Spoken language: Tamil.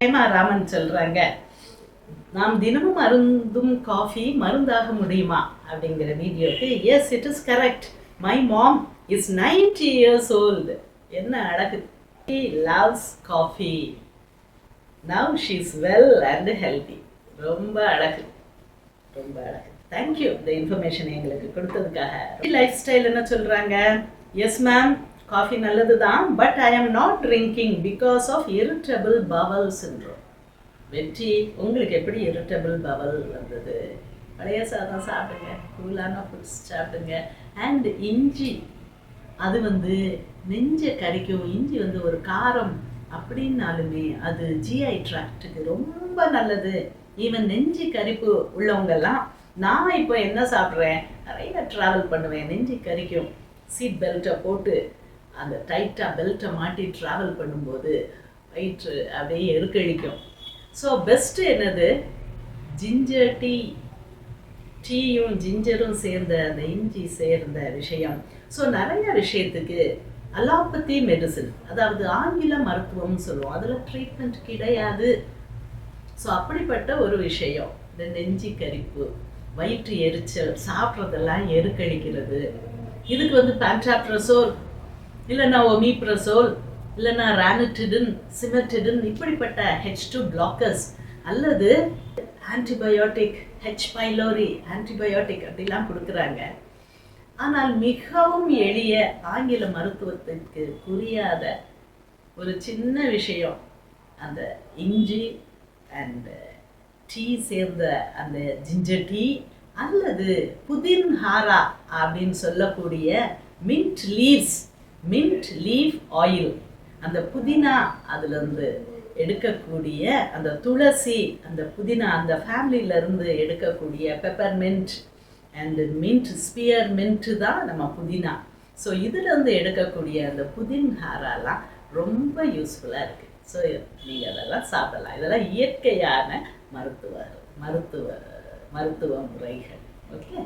ஹேமா ராமன் சொல்றாங்க நாம் தினமும் அருந்தும் காஃபி மருந்தாக முடியுமா? அப்படிங்கிற வீடியோக்கு yes it is correct my mom is ninety years old என்ன அழகு. Loves coffee now she is well and healthy ரொம்ப அழகு. ரொம்ப அழகு. தேங்க்யூ இந்த இன்ஃபர்மேஷன் எங்களுக்கு கொடுத்ததுக்காக. லைஃப் ஸ்டைல் என்ன சொல்கிறாங்க எஸ் மேம் காஃபி நல்லது தான் but I am not drinking because of irritable bowel syndrome வெற்றி உங்களுக்கு எப்படி இரிட்டபிள் பவல் வந்தது? பழைய சாதம் சாப்பிடுங்க கூலான ஃபுட்ஸ் சாப்பிடுங்க. அண்ட் இஞ்சி அது வந்து நெஞ்சை கறிக்கும் இஞ்சி வந்து ஒரு காரம் அப்படின்னாலுமே அது ஜிஐ ட்ராக்டுக்கு ரொம்ப நல்லது. ஈவன் நெஞ்சு கரிப்பு உள்ளவங்கெல்லாம் நான் இப்போ என்ன சாப்பிட்றேன்? நிறைய ட்ராவல் பண்ணுவேன். நெஞ்சு கறிக்கும் சீட் பெல்ட்டை போட்டு அந்த டைட்டாக பெல்ட்டை மாட்டி ட்ராவல் பண்ணும்போது வயிற்று அப்படியே எருக்கழிக்கும். ஸோ பெஸ்ட்டு என்னது? ஜிஞ்சர் டீ டீயும் ஜிஞ்சரும் சேர்ந்த அந்த இஞ்சி சேர்ந்த விஷயம். ஸோ நிறைய விஷயத்துக்கு அலோபதி மெடிசின் அதாவது ஆங்கில மருத்துவம்னு சொல்லுவோம். அதில் ட்ரீட்மெண்ட் கிடையாது. ஸோ அப்படிப்பட்ட ஒரு விஷயம். இந்த நெஞ்சி கரிப்பு வயிற்று எரிச்சல் சாப்பிட்றதெல்லாம் எருக்கடிக்கிறது இதுக்கு வந்து பேன்டாப்ரசோல் இல்லைன்னா ஒமிப்ரசோல் இல்லைன்னா ரானிட்டிடின் சிமெட்டிடின் இப்படிப்பட்ட ஹெச் டூ பிளாக்கர்ஸ் அல்லது ஆன்டிபயோட்டிக் ஹெச் பைலோரி ஆன்டிபயோட்டிக் அப்படிலாம் கொடுக்குறாங்க. ஆனால் மிகவும் எளிய ஆங்கில மருத்துவத்திற்கு புரியாத ஒரு சின்ன விஷயம் அந்த இஞ்சி அண்ட் டீ சேர்ந்த அந்த ஜிஞ்சர் டீ அல்லது புதின் ஹாரா அப்படின்னு சொல்லக்கூடிய mint leaves mint leaf oil. அந்த புதினா அதுலேருந்து எடுக்கக்கூடிய அந்த துளசி அந்த புதினா அந்த ஃபேமிலியிலேருந்து எடுக்கக்கூடிய peppermint and mint spear mint தான் நம்ம புதினா. ஸோ இதுலேருந்து எடுக்கக்கூடிய அந்த புதின் ஹாரெல்லாம் ரொம்ப யூஸ்ஃபுல்லாக இருக்குது ஸோ நீங்கள் அதெல்லாம் சாப்பிடலாம். இதெல்லாம் இயற்கையான மருத்துவ மருத்துவ மருத்துவ முறைகள். ஓகே